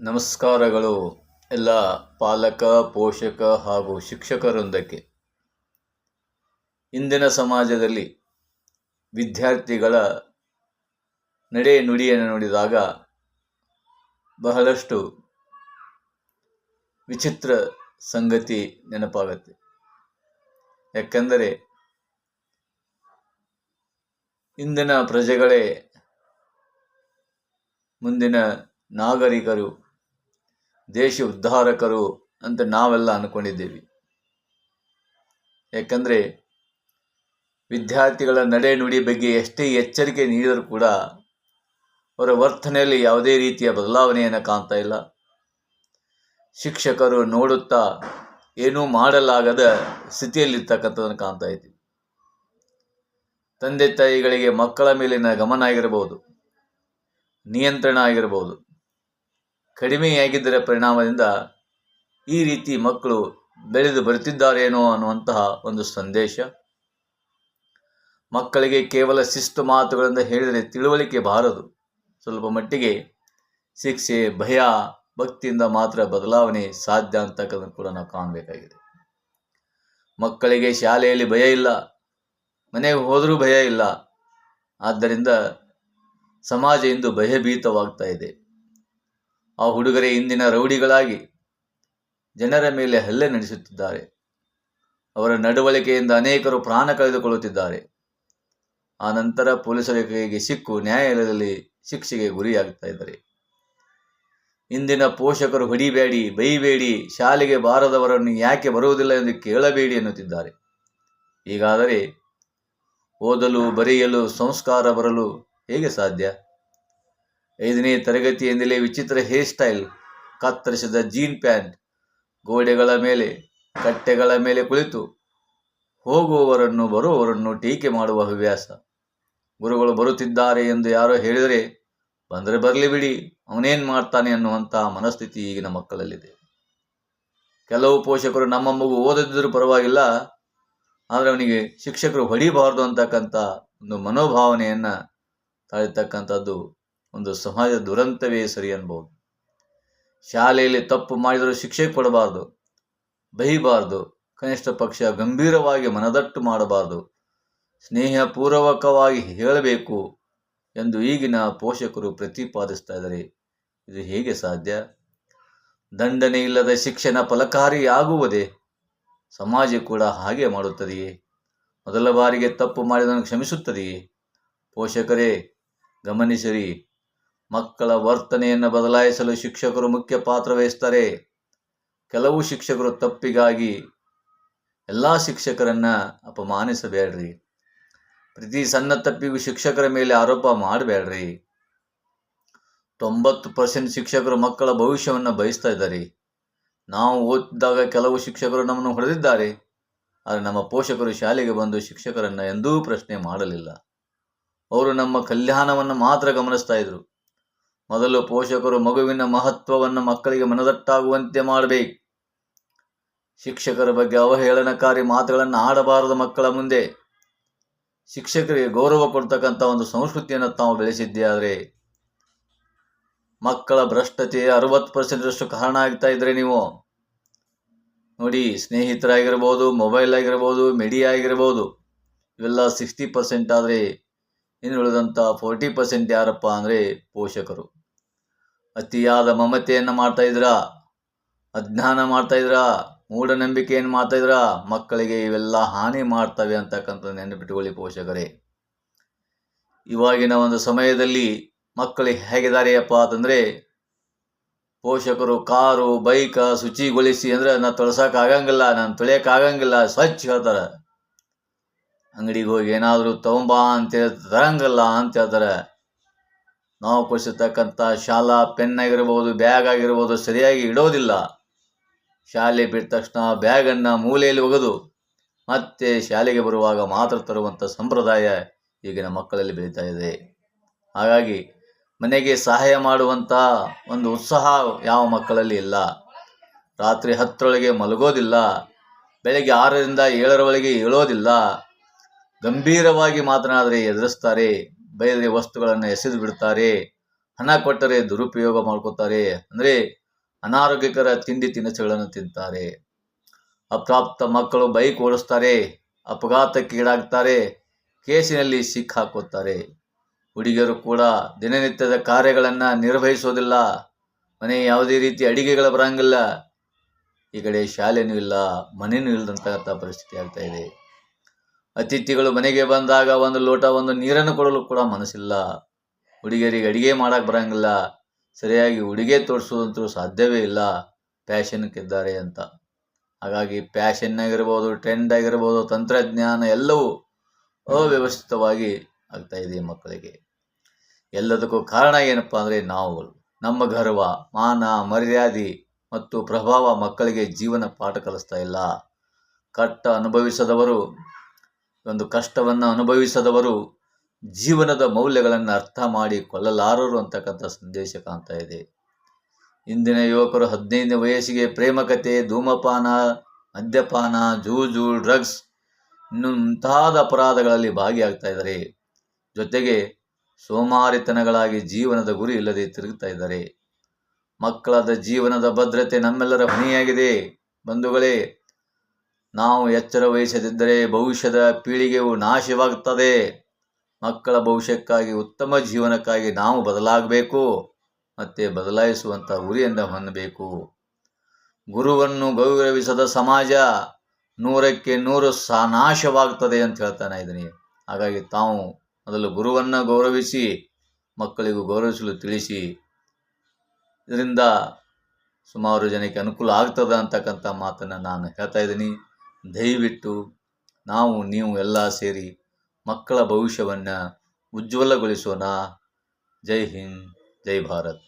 ನಮಸ್ಕಾರಗಳು. ಎಲ್ಲ ಪಾಲಕ, ಪೋಷಕ ಹಾಗೂ ಶಿಕ್ಷಕರೊಂದಕ್ಕೆ ಇಂದಿನ ಸಮಾಜದಲ್ಲಿ ವಿದ್ಯಾರ್ಥಿಗಳ ನಡೆ ನುಡಿಯನ್ನು ನೋಡಿದಾಗ ಬಹಳಷ್ಟು ವಿಚಿತ್ರ ಸಂಗತಿ ನೆನಪಾಗತ್ತೆ. ಯಾಕೆಂದರೆ ಇಂದಿನ ಪ್ರಜೆಗಳೇ ಮುಂದಿನ ನಾಗರಿಕರು ದೇಶ ಉದ್ಧಾರಕರು ಅಂತ ನಾವೆಲ್ಲ ಅಂದ್ಕೊಂಡಿದ್ದೇವೆ ಯಾಕಂದರೆ ವಿದ್ಯಾರ್ಥಿಗಳ ನಡೆ ನುಡಿ ಬಗ್ಗೆ ಎಷ್ಟೇ ಎಚ್ಚರಿಕೆ ನೀಡಿದರೂ ಕೂಡ ಅವರ ವರ್ತನೆಯಲ್ಲಿ ಯಾವುದೇ ರೀತಿಯ ಬದಲಾವಣೆಯನ್ನು ಕಾಣ್ತಾ ಇಲ್ಲ. ಶಿಕ್ಷಕರು ನೋಡುತ್ತಾ ಏನೂ ಮಾಡಲಾಗದ ಸ್ಥಿತಿಯಲ್ಲಿರ್ತಕ್ಕಂಥದ್ದನ್ನು ಕಾಣ್ತಾ ಇದ್ದೀವಿ. ತಂದೆ ತಾಯಿಗಳಿಗೆ ಮಕ್ಕಳ ಮೇಲಿನ ಗಮನ ಆಗಿರಬಹುದು ನಿಯಂತ್ರಣ ಆಗಿರಬಹುದು ಕಡಿಮೆಯಾಗಿದ್ದರ ಪರಿಣಾಮದಿಂದ ಈ ರೀತಿ ಮಕ್ಕಳು ಬೆಳೆದು ಬರುತ್ತಿದ್ದಾರೇನೋ ಅನ್ನುವಂತಹ ಒಂದು ಸಂದೇಶ. ಮಕ್ಕಳಿಗೆ ಕೇವಲ ಶಿಸ್ತು ಮಾತುಗಳಿಂದ ಹೇಳಿದರೆ ತಿಳುವಳಿಕೆ ಬಾರದು. ಸ್ವಲ್ಪ ಮಟ್ಟಿಗೆ ಶಿಕ್ಷೆ, ಭಯ, ಭಕ್ತಿಯಿಂದ ಮಾತ್ರ ಬದಲಾವಣೆ ಸಾಧ್ಯ ಅಂತಕ್ಕಂಥದ್ದು ಕೂಡ ನಾವು ಕಾಣಬೇಕಾಗಿದೆ. ಮಕ್ಕಳಿಗೆ ಶಾಲೆಯಲ್ಲಿ ಭಯ ಇಲ್ಲ, ಮನೆಗೆ ಹೋದರೂ ಭಯ ಇಲ್ಲ. ಆದ್ದರಿಂದ ಸಮಾಜ ಇಂದು ಭಯಭೀತವಾಗ್ತಾ ಇದೆ. ಆ ಹುಡುಗರೇ ಇಂದಿನ ರೌಡಿಗಳಾಗಿ ಜನರ ಮೇಲೆ ಹಲ್ಲೆ ನಡೆಸುತ್ತಿದ್ದಾರೆ. ಅವರ ನಡವಳಿಕೆಯಿಂದ ಅನೇಕರು ಪ್ರಾಣ ಕಳೆದುಕೊಳ್ಳುತ್ತಿದ್ದಾರೆ. ಆ ನಂತರ ಪೊಲೀಸರ ಕೈಗೆ ಸಿಕ್ಕು ನ್ಯಾಯಾಲಯದಲ್ಲಿ ಶಿಕ್ಷೆಗೆ ಗುರಿಯಾಗ್ತಾ ಇದ್ದಾರೆ. ಇಂದಿನ ಪೋಷಕರು ಹೊಡಿಬೇಡಿ, ಬೈಬೇಡಿ, ಶಾಲೆಗೆ ಬಾರದವರನ್ನು ಯಾಕೆ ಬರುವುದಿಲ್ಲ ಎಂದು ಕೇಳಬೇಡಿ ಎನ್ನುತ್ತಿದ್ದಾರೆ. ಈಗಾದರೆ ಓದಲು, ಬರೆಯಲು, ಸಂಸ್ಕಾರ ಬರಲು ಹೇಗೆ ಸಾಧ್ಯ? ಐದನೇ ತರಗತಿಯಿಂದಲೇ ವಿಚಿತ್ರ ಹೇರ್ ಸ್ಟೈಲ್ ಕತ್ತರಿಸಿದ ಜೀನ್ ಪ್ಯಾಂಟ್ ಗೋಡೆಗಳ ಮೇಲೆ, ಕಟ್ಟೆಗಳ ಮೇಲೆ ಕುಳಿತು ಹೋಗುವವರನ್ನು ಬರುವವರನ್ನು ಟೀಕೆ ಮಾಡುವ ಹವ್ಯಾಸ. ಗುರುಗಳು ಬರುತ್ತಿದ್ದಾರೆ ಎಂದು ಯಾರೋ ಹೇಳಿದರೆ, ಬಂದರೆ ಬರಲಿ ಬಿಡಿ, ಅವನೇನು ಮಾಡ್ತಾನೆ ಅನ್ನುವಂಥ ಮನಸ್ಥಿತಿ ಈಗಿನ ಮಕ್ಕಳಲ್ಲಿದೆ. ಕೆಲವು ಪೋಷಕರು ನಮ್ಮ ಮಗು ಓದದಿದ್ದರೂ ಪರವಾಗಿಲ್ಲ, ಆದರೆ ಅವನಿಗೆ ಶಿಕ್ಷಕರು ಹೊಡಿಬಾರ್ದು ಅಂತಕ್ಕಂಥ ಒಂದು ಮನೋಭಾವನೆಯನ್ನು ತಾಳಿರ್ತಕ್ಕಂಥದ್ದು ಒಂದು ಸಮಾಜ ದುರಂತವೇ ಸರಿ ಅನ್ಬೋದು. ಶಾಲೆಯಲ್ಲಿ ತಪ್ಪು ಮಾಡಿದರೂ ಶಿಕ್ಷೆ ಕೊಡಬಾರ್ದು, ಬೈಬಾರ್ದು, ಕನಿಷ್ಠ ಪಕ್ಷ ಗಂಭೀರವಾಗಿ ಮನದಟ್ಟು ಮಾಡಬಾರ್ದು, ಸ್ನೇಹಪೂರ್ವಕವಾಗಿ ಹೇಳಬೇಕು ಎಂದು ಈಗಿನ ಪೋಷಕರು ಪ್ರತಿಪಾದಿಸ್ತಾ ಇದ್ದಾರೆ. ಇದು ಹೇಗೆ ಸಾಧ್ಯ? ದಂಡನೆ ಇಲ್ಲದ ಶಿಕ್ಷಣ ಫಲಕಾರಿಯಾಗುವುದೇ? ಸಮಾಜ ಕೂಡ ಹಾಗೆ ಮಾಡುತ್ತದೆಯೇ? ಮೊದಲ ಬಾರಿಗೆ ತಪ್ಪು ಮಾಡಿದನ್ನು ಕ್ಷಮಿಸುತ್ತದೆಯೇ? ಪೋಷಕರೇ, ಗಮನಿಸಿರಿ. ಮಕ್ಕಳ ವರ್ತನೆಯನ್ನು ಬದಲಾಯಿಸಲು ಶಿಕ್ಷಕರು ಮುಖ್ಯ ಪಾತ್ರ ವಹಿಸ್ತಾರೆ. ಕೆಲವು ಶಿಕ್ಷಕರು ತಪ್ಪಿಗಾಗಿ ಎಲ್ಲ ಶಿಕ್ಷಕರನ್ನ ಅಪಮಾನಿಸಬೇಡ್ರಿ. ಪ್ರತಿ ಸಣ್ಣ ತಪ್ಪಿಗೂ ಶಿಕ್ಷಕರ ಮೇಲೆ ಆರೋಪ ಮಾಡಬೇಡ್ರಿ. ತೊಂಬತ್ತು ಪರ್ಸೆಂಟ್ ಶಿಕ್ಷಕರು ಮಕ್ಕಳ ಭವಿಷ್ಯವನ್ನು ಬಯಸ್ತಾ ಇದ್ದಾರೆ. ನಾವು ಓದಿದಾಗ ಕೆಲವು ಶಿಕ್ಷಕರು ನಮ್ಮನ್ನು ಹೊಡೆದಿದ್ದಾರೆ. ಆದರೆ ನಮ್ಮ ಪೋಷಕರು ಶಾಲೆಗೆ ಬಂದು ಶಿಕ್ಷಕರನ್ನು ಎಂದೂ ಪ್ರಶ್ನೆ ಮಾಡಲಿಲ್ಲ. ಅವರು ನಮ್ಮ ಕಲ್ಯಾಣವನ್ನು ಮಾತ್ರ ಗಮನಿಸ್ತಾ ಇದ್ರು. ಮೊದಲು ಪೋಷಕರು ಮಗುವಿನ ಮಹತ್ವವನ್ನು ಮಕ್ಕಳಿಗೆ ಮನದಟ್ಟಾಗುವಂತೆ ಮಾಡಬೇಕು. ಶಿಕ್ಷಕರ ಬಗ್ಗೆ ಅವಹೇಳನಕಾರಿ ಮಾತುಗಳನ್ನು ಆಡಬಾರದು ಮಕ್ಕಳ ಮುಂದೆ. ಶಿಕ್ಷಕರಿಗೆ ಗೌರವ ಕೊಡ್ತಕ್ಕಂಥ ಒಂದು ಸಂಸ್ಕೃತಿಯನ್ನು ತಾವು ಬೆಳೆಸಿದ್ದೇ ಆದರೆ ಮಕ್ಕಳ ಭ್ರಷ್ಟತೆ ಅರವತ್ತು ಪರ್ಸೆಂಟಷ್ಟು ಕಾರಣ ಆಗ್ತಾ ಇದ್ರೆ ನೀವು? ನೋಡಿ, ಸ್ನೇಹಿತರಾಗಿರ್ಬೋದು, ಮೊಬೈಲ್ ಆಗಿರ್ಬೋದು, ಮೀಡಿಯಾ ಆಗಿರ್ಬೋದು, ಇವೆಲ್ಲ ಸಿಕ್ಸ್ಟಿ ಪರ್ಸೆಂಟ್ ಆದರೆ, ಇನ್ನು ಉಳಿದಂಥ ಫೋರ್ಟಿ ಪರ್ಸೆಂಟ್ ಯಾರಪ್ಪ ಅಂದರೆ ಪೋಷಕರು. ಅತಿಯಾದ ಮಮತೆಯನ್ನು ಮಾಡ್ತಾ ಇದ್ರಾ? ಅಜ್ಞಾನ ಮಾಡ್ತಾ ಇದ್ರಾ? ಮೂಢನಂಬಿಕೆಯನ್ನು ಮಾಡ್ತಾ ಇದ್ರಾ? ಮಕ್ಕಳಿಗೆ ಇವೆಲ್ಲ ಹಾನಿ ಮಾಡ್ತವೆ ಅಂತಕ್ಕಂಥ ನೆನಪಿಟ್ಟುಕೊಳ್ಳಿ ಪೋಷಕರೇ. ಇವಾಗಿನ ಒಂದು ಸಮಯದಲ್ಲಿ ಮಕ್ಕಳು ಹೇಗಿದ್ದಾರೆಯಪ್ಪ ಅಂತಂದರೆ, ಪೋಷಕರು ಕಾರು, ಬೈಕ ಶುಚಿಗೊಳಿಸಿ ಅಂದರೆ ನಾ ತೊಳಸೋಕ್ಕಾಗಂಗಿಲ್ಲ, ನಾನು ತೊಳೆಯೋಕ್ಕಾಗಂಗಿಲ್ಲ, ಸ್ವಚ್ಛ ಹೇಳ್ತಾರೆ. ಅಂಗಡಿಗೆ ಹೋಗಿ ಏನಾದರೂ ತಗೊಂಬಾ ಅಂತ ತರಂಗಲ್ಲ ಅಂತ ಹೇಳ್ತಾರೆ. ನಾವು ಕೊಡಿಸಿರ್ತಕ್ಕಂಥ ಶಾಲಾ ಪೆನ್ ಆಗಿರ್ಬೋದು ಬ್ಯಾಗ್ ಆಗಿರ್ಬೋದು ಸರಿಯಾಗಿ ಇಡೋದಿಲ್ಲ. ಶಾಲೆ ಬಿಟ್ಟ ತಕ್ಷಣ ಬ್ಯಾಗನ್ನು ಮೂಲೆಯಲ್ಲಿ ಒಗೆದು ಮತ್ತೆ ಶಾಲೆಗೆ ಬರುವಾಗ ಮಾತ್ರ ತರುವಂಥ ಸಂಪ್ರದಾಯ ಈಗಿನ ಮಕ್ಕಳಲ್ಲಿ ಬೆಳೀತಾ ಇದೆ. ಹಾಗಾಗಿ ಮನೆಗೆ ಸಹಾಯ ಮಾಡುವಂಥ ಒಂದು ಉತ್ಸಾಹ ಯಾವ ಮಕ್ಕಳಲ್ಲಿ ಇಲ್ಲ. ರಾತ್ರಿ ಹತ್ತರೊಳಗೆ ಮಲಗೋದಿಲ್ಲ, ಬೆಳಗ್ಗೆ ಆರರಿಂದ ಏಳರೊಳಗೆ ಏಳೋದಿಲ್ಲ. ಗಂಭೀರವಾಗಿ ಮಾತನಾಡಿದರೆ ಎದುರಿಸ್ತಾರೆ. ಬೈದರೆ ವಸ್ತುಗಳನ್ನು ಎಸೆದು ಬಿಡ್ತಾರೆ, ಹಣ ಕೊಟ್ಟರೆ ದುರುಪಯೋಗ ಮಾಡ್ಕೋತಾರೆ, ಅಂದರೆ ಅನಾರೋಗ್ಯಕರ ತಿಂಡಿ ತಿನಿಸುಗಳನ್ನು ತಿಂತಾರೆ. ಅಪ್ರಾಪ್ತ ಮಕ್ಕಳು ಬೈಕ್ ಓಡಿಸ್ತಾರೆ ಅಪಘಾತಕ್ಕೀಡಾಗ್ತಾರೆ ಕೇಸಿನಲ್ಲಿ ಸಿಕ್ಕಾಕೋತಾರೆ ಹುಡುಗಿಯರು ಕೂಡ ದಿನನಿತ್ಯದ ಕಾರ್ಯಗಳನ್ನು ನಿರ್ವಹಿಸೋದಿಲ್ಲ, ಮನೆ ಯಾವುದೇ ರೀತಿ ಅಡಿಗೆಗಳು ಬರಂಗಿಲ್ಲ. ಈ ಕಡೆ ಶಾಲೆನೂ ಇಲ್ಲ ಮನೆಯೂ ಇಲ್ಲದಂತಹ ಪರಿಸ್ಥಿತಿ ಆಗ್ತಾ ಇದೆ. ಅತಿಥಿಗಳು ಮನೆಗೆ ಬಂದಾಗ ಒಂದು ಲೋಟ ಒಂದು ನೀರನ್ನು ಕೊಡಲು ಕೂಡ ಮನಸ್ಸಿಲ್ಲ. ಹುಡುಗಿಯರಿಗೆ ಅಡಿಗೆ ಮಾಡಕ್ಕೆ ಬರಂಗಿಲ್ಲ. ಸರಿಯಾಗಿ ಉಡುಗೆ ತೋರಿಸುವಂತೂ ಸಾಧ್ಯವೇ ಇಲ್ಲ. ಫ್ಯಾಷನ್ಕ್ಕಿದ್ದಾರೆ ಅಂತ. ಹಾಗಾಗಿ ಫ್ಯಾಷನ್ ಆಗಿರ್ಬೋದು ಟ್ರೆಂಡ್ ಆಗಿರ್ಬೋದು, ತಂತ್ರಜ್ಞಾನ ಎಲ್ಲವೂ ಅವ್ಯವಸ್ಥಿತವಾಗಿ ಆಗ್ತಾ ಇದೆ ಮಕ್ಕಳಿಗೆ. ಎಲ್ಲದಕ್ಕೂ ಕಾರಣ ಏನಪ್ಪ ಅಂದರೆ ನಾವುಗಳು ನಮ್ಮ ಗರ್ವ, ಮಾನ, ಮರ್ಯಾದೆ ಮತ್ತು ಪ್ರಭಾವ ಮಕ್ಕಳಿಗೆ ಜೀವನ ಪಾಠ ಕಲಿಸ್ತಾ ಇಲ್ಲ. ಕಟ್ಟ ಅನುಭವಿಸದವರು ಒಂದು ಕಷ್ಟವನ್ನು ಅನುಭವಿಸದವರು ಜೀವನದ ಮೌಲ್ಯಗಳನ್ನು ಅರ್ಥ ಮಾಡಿ ಕೊಲ್ಲಲಾರರು ಅಂತಕ್ಕಂಥ ಸಂದೇಶ ಕಾಣ್ತಾ ಇದೆ. ಇಂದಿನ ಯುವಕರು ಹದಿನೈದನೇ ವಯಸ್ಸಿಗೆ ಪ್ರೇಮಕತೆ ಧೂಮಪಾನ, ಮದ್ಯಪಾನ, ಜೂಜು, ಡ್ರಗ್ಸ್ ಇನ್ನು ಮುಂತಾದ ಅಪರಾಧಗಳಲ್ಲಿ ಭಾಗಿಯಾಗ್ತಾ ಇದ್ದಾರೆ. ಜೊತೆಗೆ ಸೋಮಾರಿತನಗಳಾಗಿ ಜೀವನದ ಗುರಿ ಇಲ್ಲದೆ ತಿರುಗ್ತಾ ಇದ್ದಾರೆ. ಮಕ್ಕಳದ ಜೀವನದ ಭದ್ರತೆ ನಮ್ಮೆಲ್ಲರ ಹೊಣೆಯಾಗಿದೆ. ಬಂಧುಗಳೇ ನಾವು ಎಚ್ಚರ ವಹಿಸದಿದ್ದರೆ ಭವಿಷ್ಯದ ಪೀಳಿಗೆಯು ನಾಶವಾಗುತ್ತದೆ. ಮಕ್ಕಳ ಭವಿಷ್ಯಕ್ಕಾಗಿ, ಉತ್ತಮ ಜೀವನಕ್ಕಾಗಿ ನಾವು ಬದಲಾಗಬೇಕು. ಮತ್ತು ಬದಲಾಯಿಸುವಂಥ ಗುರಿಯನ್ನು ಹೊಂದಬೇಕು. ಗುರುವನ್ನು ಗೌರವಿಸದ ಸಮಾಜ ನೂರಕ್ಕೆ ನೂರು ಸಾ ನಾಶವಾಗ್ತದೆ ಅಂತ ಹೇಳ್ತಾನೆ ಇದ್ದೀನಿ ಹಾಗಾಗಿ ತಾವು ಮೊದಲು ಗುರುವನ್ನು ಗೌರವಿಸಿ, ಮಕ್ಕಳಿಗೂ ಗೌರವಿಸಲು ತಿಳಿಸಿ. ಇದರಿಂದ ಸುಮಾರು ಜನಕ್ಕೆ ಅನುಕೂಲ ಆಗ್ತದೆ ಅಂತಕ್ಕಂಥ ಮಾತನ್ನು ನಾನು ಹೇಳ್ತಾ ಇದ್ದೀನಿ. ದಯವಿಟ್ಟು ನಾವು ನೀವು ಎಲ್ಲ ಸೇರಿ ಮಕ್ಕಳ ಭವಿಷ್ಯವನ್ನು ಉಜ್ವಲಗೊಳಿಸೋಣ. ಜೈ ಹಿಂದ್ ಜೈ ಭಾರತ್.